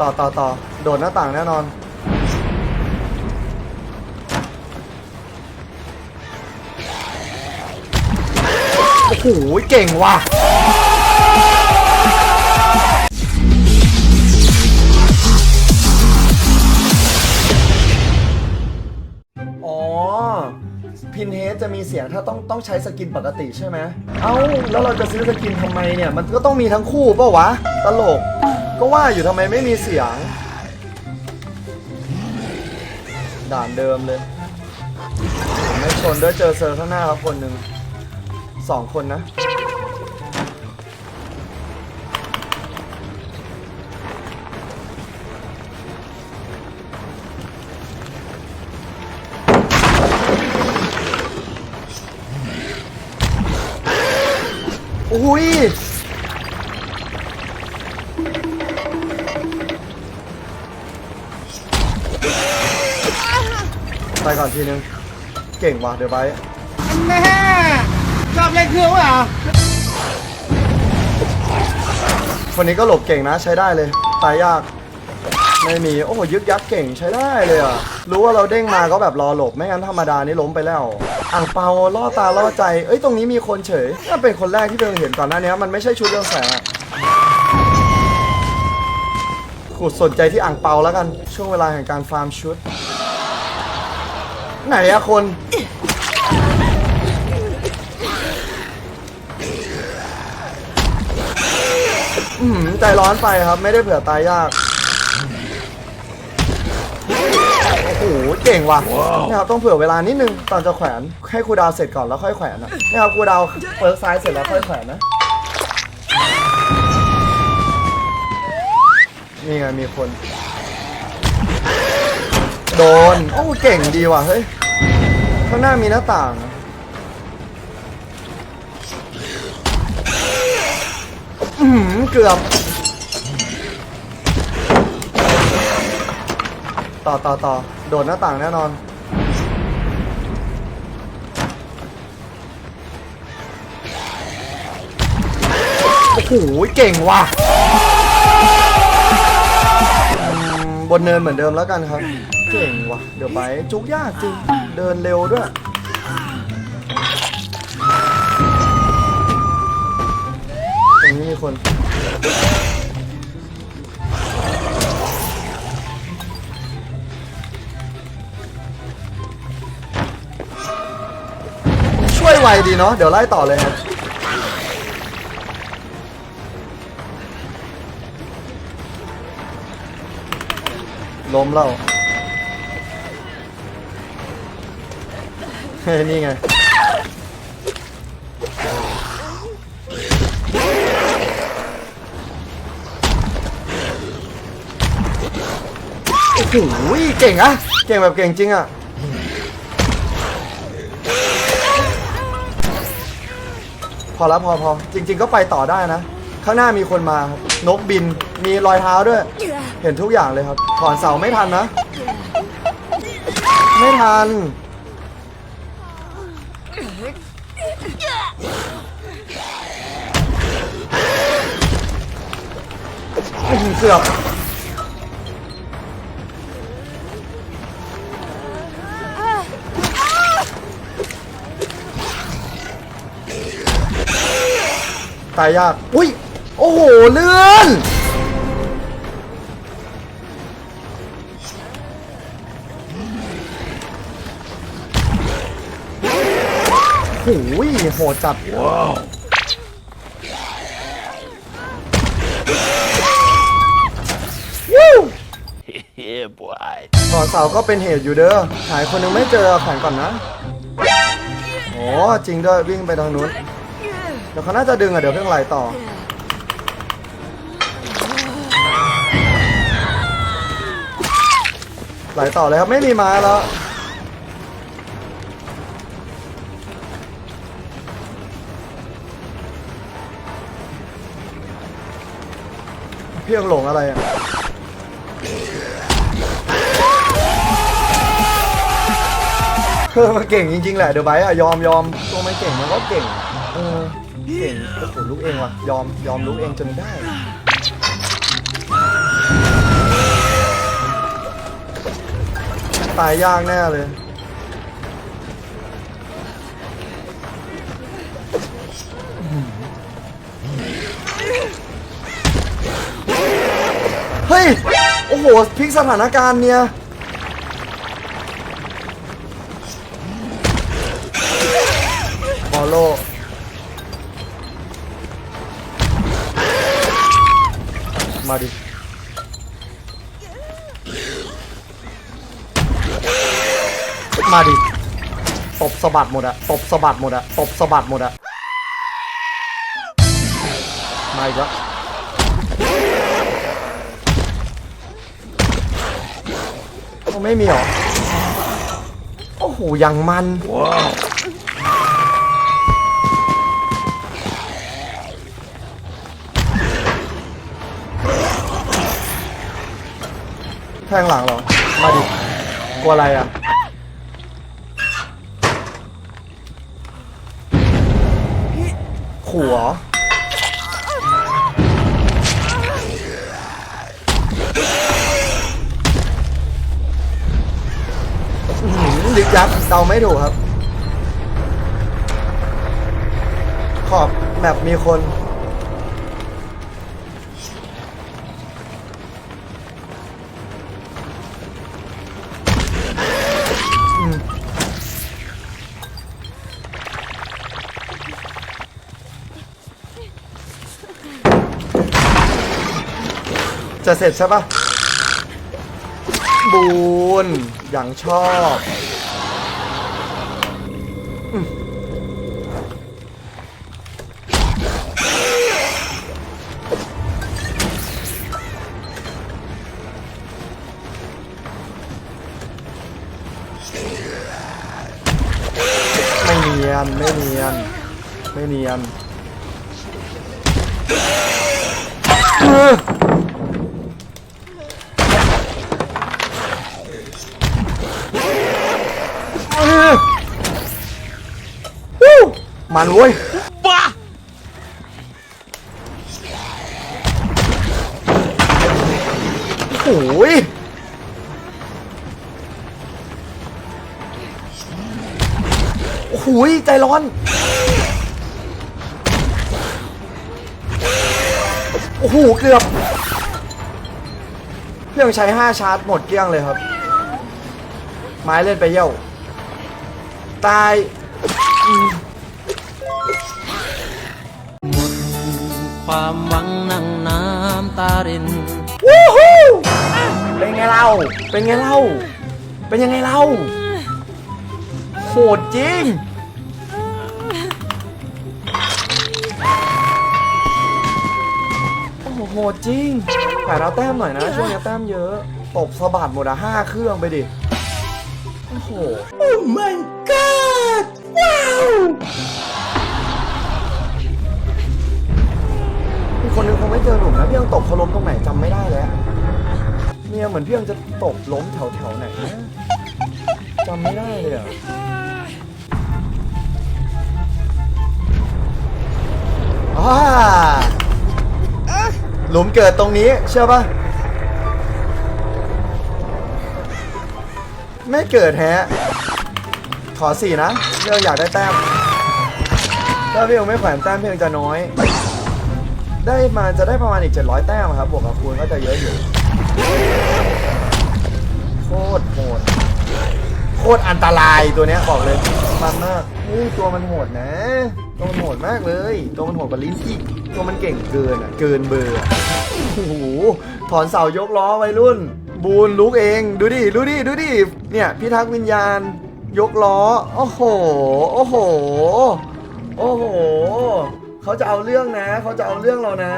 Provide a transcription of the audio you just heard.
ต่อต่อต่อโดดหน้าต่างแน่นอน โอ้โห เก่งว่ะ อ๋อ พินเฮดจะมีเสียงถ้าต้องต้องใช้สกินปกติใช่ไหม เอ้า แล้วเราจะซื้อสกินทำไมเนี่ย มันก็ต้องมีทั้งคู่เปล่าวะ ตลก ก็ว่าอยู่ทำไมไม่มีเสียง ด่านเดิมเลย ไม่ชนด้วยเจอเซอร์ข้างหน้าครับคนหนึ่งสองคนนะอุ้ย ไปก่อนทีนึง เก่งว่ะเดี๋ยวไปแม่ชอบเล่นเครื่องวะคนนี้ก็หลบเก่งนะใช้ได้เลยตายยาก ไม่มีโอ้โหยึกยักเก่งใช้ได้เลยอะรู้ว่าเราเด้งมาก็แบบรอหลบไม่งั้นธรรมดานี่ล้มไปแล้วอ่างเปาล่อตาล่อใจเอ้ยตรงนี้มีคนเฉยน่าเป็นคนแรกที่เพิ่งเห็นก่อนหน้านี้มันไม่ใช่ชุดเรื่องแสงอะขุดสนใจที่อ่างเปาแล้วกัน ช่วงเวลาแห่งการฟาร์มชุด ไหนอะคน อืมใจร้อนไปครับ ไม่ได้เผื่อตายยาก โอ้โห เก่งว่ะนี่ครับต้องเผื่อเวลานิดนึงตอนจะแขวน ให้ครูดาวเสร็จก่อนแล้วค่อยแขวนนะนี่ครับครูดาวเปิดซ้ายเสร็จแล้วค่อยแขวนนะ นี่ไงมีคน โดน โอ้เก่งดีว่ะเฮ้ย ข้างหน้ามีหน้าต่าง อืมเกือบ ต่อต่อต่อโดดหน้าต่างแน่นอน โอ้โห เก่งว่ะบนเนินเหมือนเดิมแล้วกันครับ เก่งว่ะ เดี๋ยวไปจุกยากจริง เดินเร็วด้วย ตรงนี้มีคน ช่วยไวดีเนาะ เดี๋ยวไล่ต่อเลยครับล้มแล้ว นี่ไงโอ้โหเก่งอะเก่งแบบเก่งจริงอะพอแล้วพอพอจริง ๆ ก็ไปต่อได้นะ ข้างหน้ามีคนมานกบินมีรอยเท้าด้วย เห็นทุกอย่างเลยครับถอนเสาไม่ทันนะ ไม่ทัน อื้อหือเกือบตายยาก อุ้ย โอ้โห เลื่อน โอ้ยโหดจัดว้าว yeah, boy. ถอนเสาก็เป็นเหตุอยู่เด้อหายคนนึงไม่เจอแข่งก่อนนะโอ้จริงด้วยวิ่งไปทางนู้นเดี๋ยวเขาน่าจะดึงอะเดี๋ยวเพิ่งไหลต่อไหลต่อเลยครับไม่มีไม้แล้ว เพียงหลงอะไรอะอมัเก่งจริงๆแหละเดี๋ยวต์อะยอมยอมตัวไม่เก่งมันก็เก่งเออเก่งก็ผโลุกเองวะยอมยอมลุกเองจนได้ตายยากแน่เลย ฮ้ย โอ้โหพลิกสถานการณ์เนี่ยบอลโลมาดิมาดิตบสะบัดหมดอะตบสะบัดหมดอะตบสะบัดหมดอะมาอีกแล้ว ไม่มีเหรอ โอ้โหยังมัน แทงหลังเหรอ มาดิ กลัวอะไรอะ ขู่เหรออื้อ ยับเดาไม่ถูกครับ ขอบแบบมีคน จะเสร็จใช่ปะบูนอย่างชอบ ยน ไม่เนียน ไม่เนียนมันเว้ย ใจร้อน โอ้โห เกือบเพียงใช้ 5 ชาร์จหมดเกลี้ยงเลยครับ ไม้เล่นไปเยี่ยวตายความหวังนั่งน้ำตารินวู้ฮู้เป็นไงเรา เป็นไงเรา เป็นยังไงเราโหดจริง หโหดจริงแต่เราแต้มหน่อยนะ ช่วงนี้แต้มเยอะ ตบสะบัดหมดอะห้าเครื่องไปดิ โอ้โห โอ้ my god ว้าวมีคนหนึงคงไม่เจอหนุ่มนะพี่ยังตบเขาล้มตรงไหนจำไม่ได้แล้ว เนี่ยเหมือนพี่ยังจะตบล้มแถวแถวๆไหนนะจำไม่ได้เลยอะอ่าห ลุมเกิดตรงนี้เชื่อปะไม่เกิดแฮะ ขอสี่นะเพี่ยังอยากได้แต้ม ถ้าพี่ยงไม่แขวนแต้มพี่ยังจะน้อย ได้มาจะได้ประมาณอีก 700 แต้มครับ บวกกับคูณก็จะเยอะอยู่ โคตรโหด โคตรอันตรายตัวเนี้ยบอกเลยมันมาก นี่ตัวมันโหดนะ ตัวมันโหดมากเลย ตัวมันโหดกว่าลิ้นอีกตัวมันเก่งเกินอะ เกินเบอร์อโอ้โห ถอนเสายกล้อไว้รุ่น บูนลุกเอง ดูดิ ดูดิ ดูดิ เนี่ยพิทักษ์วิญญาณ ยกล้อ โอ้โห โอ้โห โอ้โห เขาจะเอาเรื่องนะ เขาจะเอาเรื่องเรานะ